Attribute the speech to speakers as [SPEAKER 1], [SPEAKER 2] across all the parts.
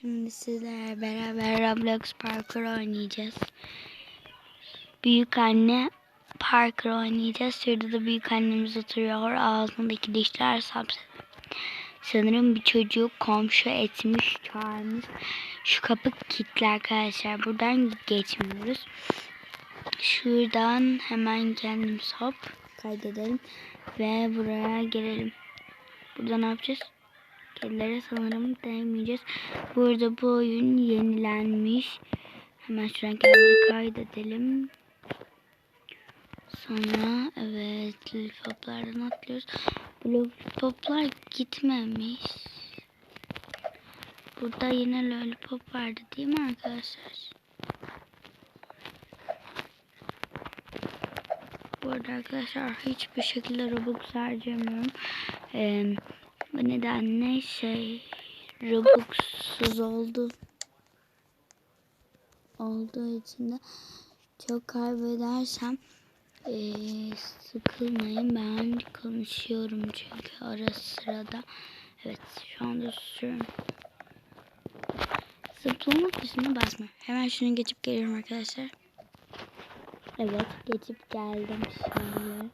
[SPEAKER 1] Şimdi sizlerle beraber Roblox parkur oynayacağız. Büyük anne parkur oynayacağız. Şurada da büyük annemiz oturuyor. Ağzındaki dişler sapsarı. Sanırım bir çocuğu komşu etmiş, çağırmış. Şu kapı kilitli arkadaşlar. Buradan geçmiyoruz. Şuradan hemen kendimiz hop kaydedelim. Ve buraya gelelim. Burada ne yapacağız? Kedilere sanırım değmeyeceğiz. Burada bu oyun yenilenmiş. Hemen şuradan kendimizi kaydedelim. Sonra evet lollipoplardan atlıyoruz. Bu lollipoplar gitmemiş. Burada yine lollipop vardı değil mi arkadaşlar? Burada arkadaşlar hiçbir şekilde Robux harcamıyorum. Ee, bu nedenle şey Robux'suz oldu. Olduğu için de çok kaybedersem ee, sıkılmayın. Ben konuşuyorum çünkü ara sırada. Evet şu anda susuyorum. Zıplama tuşuna basma. Hemen şunu geçip geliyorum arkadaşlar. Evet geçip geldim şimdi.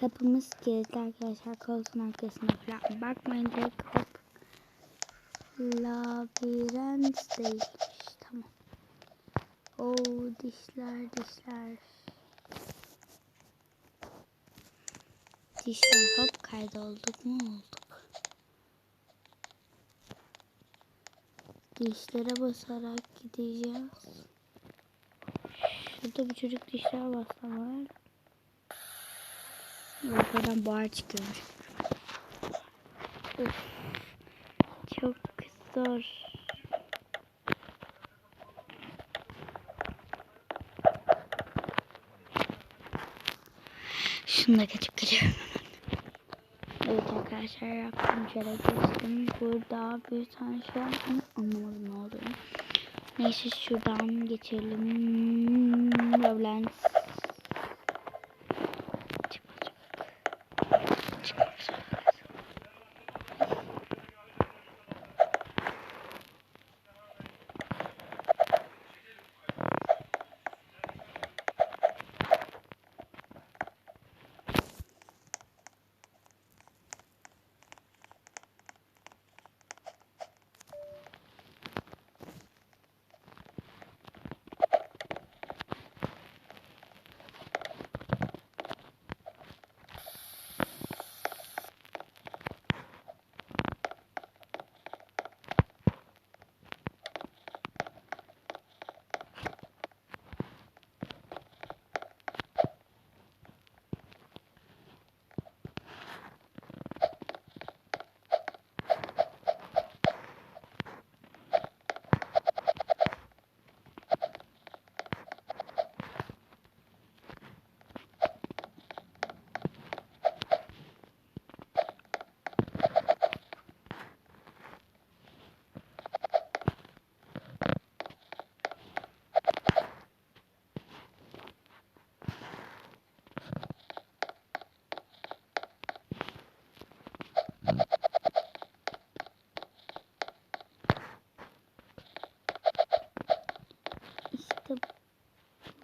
[SPEAKER 1] Kapımız kilitli arkadaşlar. Koltuğun arkasına falan bakmayın direkt hop. Labirent değilmiş. Tamam. Oo dişler dişler. Dişler hop kaydolduk mu olduk. Dişlere basarak gideceğiz. Şurada bir çocuk dişler var. Yukarıdan buhar çıkıyormuş. Of. Çok zor. Şunu da geçip geliyorum. Evet arkadaşlar yaptım şöyle geçtim. Burada bir tane şey ama anlamadım ne olduğunu. Neyse şuradan geçelim. Roblox. Thank you.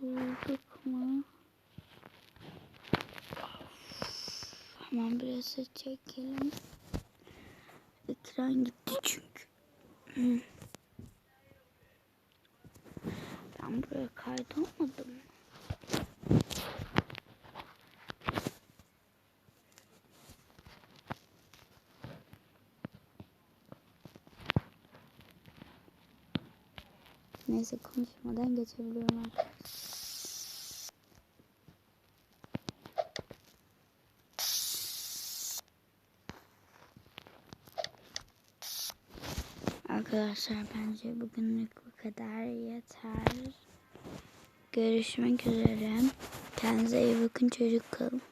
[SPEAKER 1] Bulduk mu? Hemen biraz çekelim. Ekran gitti çünkü. Ben buraya kaydolmadım. Neyse konuşmadan geçebiliyorum arkadaşlar. Arkadaşlar bence bugünlük bu kadar yeter. Görüşmek üzere. Kendinize iyi bakın çocuk kalın.